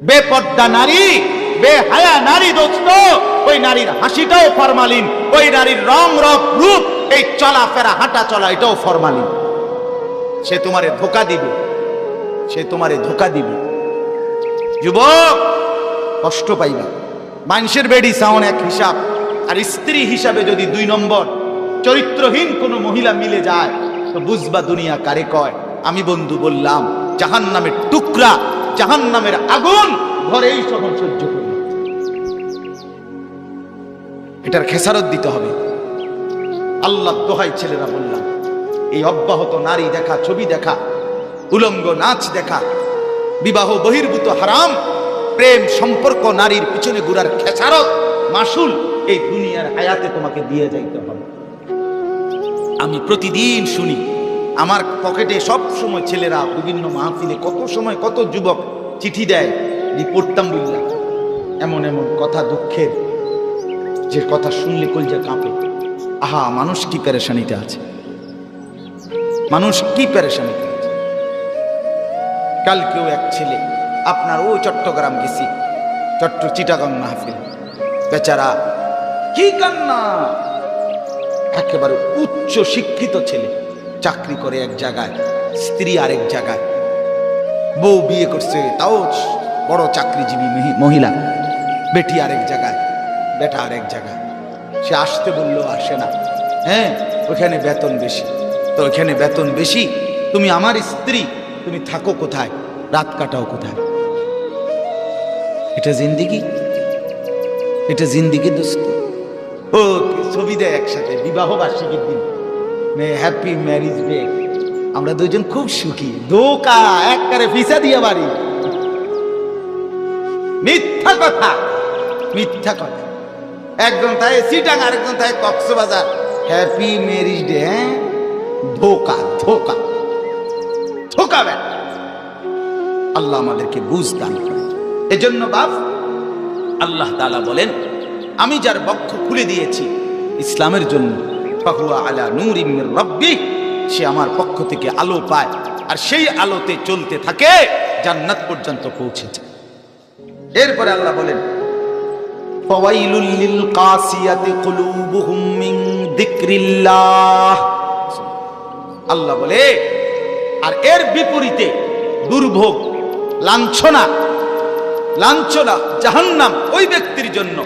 বেপর্দা নারী, বেহায়া নারী দোস্ত, ওই নারীর হাসিটাও ফরমালিন, ওই নারীর রং রূপ রূপ, এই চলাফেরা হাঁটা চলা এটাও ফরমালিন। সে তোমারে ধোকা দিবে, সে তোমারে ধোকা দিবে। যুবক, কষ্ট পাইবা। মানুষের বেডি সাউন্ড এক হিসাব, আর স্ত্রী হিসাবে যদি দুই নম্বর, চরিত্রহীন কোনো মহিলা মিলে যায়, তো বুঝবা দুনিয়া কারে কয়? আমি বন্ধু বললাম জাহান নামের টুকরা জাহান নামের আগুন ঘরেই সহন সহ্য করি এটার খেসারত দিতে হবে। আল্লাহ দোহাই ছেলেরা বললাম, এই অব্যাহত নারী দেখা, ছবি দেখা, উলঙ্গ নাচ দেখা, বিবাহ বহির্ভূত হারাম, প্রেম সম্পর্ক নারীর পিছনে ঘুরার খেসারত মাসুল এই দুনিয়ার হায়াতে তোমাকে দিয়ে যাইতে হবে। আমি প্রতিদিন শুনি আমার পকেটে সব সময় ছেলেরা বিভিন্ন মাহফিলে কত সময় কত যুবক চিঠি দেয় পড়তাম বুঝলাম এমন এমন কথা দুঃখের, যে কথা শুনলে কলজা কাঁপে। আহা, মানুষ কি প্যারেশানিতে আছে? মানুষ কি প্যারেশানিতে আছে? কালকেও এক ছেলে, আপনার ও চট্টগ্রাম গেছি, চট্ট চিটাগাং মাহফিল। বেচারা কি কান্না? একেবারে উচ্চ শিক্ষিত ছেলে। চাকরি করে এক জায়গায়, স্ত্রী আরেক জায়গায়। বউ বিয়ে করছে, তাও বড় চাকরিজীবী মহিলা। বেটি আরেক জায়গায়, বেটা আরেক জায়গায়। সে আসতে বললেও আসে না। হ্যাঁ ওখানে বেতন বেশি। তো ওখানে বেতন বেশি, তুমি আমার স্ত্রী, তুমি থাকো কোথায়? রাত কাটাও কোথায়? এটা জিন্দিগি? এটা জিন্দিগি দোস্ত। ও, ছবি দেয় একসাথে বিবাহ বার্ষিকীর দিন। হ্যাপি ম্যারিজ ডে আমরা দুজন খুব সুখী। দোকা একবারে ভিসা দিয়ে বাড়ি। মিথ্যা কথা মিথ্যা কথা। একজন তাই সিটাং আরেকজন তাই কক্সবাজার। হ্যাপি ম্যারিজ ডে হ্যাঁ? ধোকা ধোকা। ধোকা ব্যাট। আল্লাহ আমাদেরকে বুঝ দান করে এজন্য বাপ, আল্লাহ তাআলা বলেন, আমি যার বক্ষ খুলে দিয়েছি, ইসলামের জন্য সে আমার পক্ষ থেকে আলো পায় আর সেই আলোতে চলতে থাকে, জান্নাত পর্যন্ত পৌঁছেছে এরপরে আল্লাহ বলেন, ফাওয়াইলুল লিল কাসিয়াতি কুলুবুহুম মিন যিকরিল্লাহ। আল্লাহ বলে, আর এর বিপরীতে দুর্ভোগ, লাঞ্ছনা লাঞ্ছনা, জাহান্নাম ওই ব্যক্তির জন্য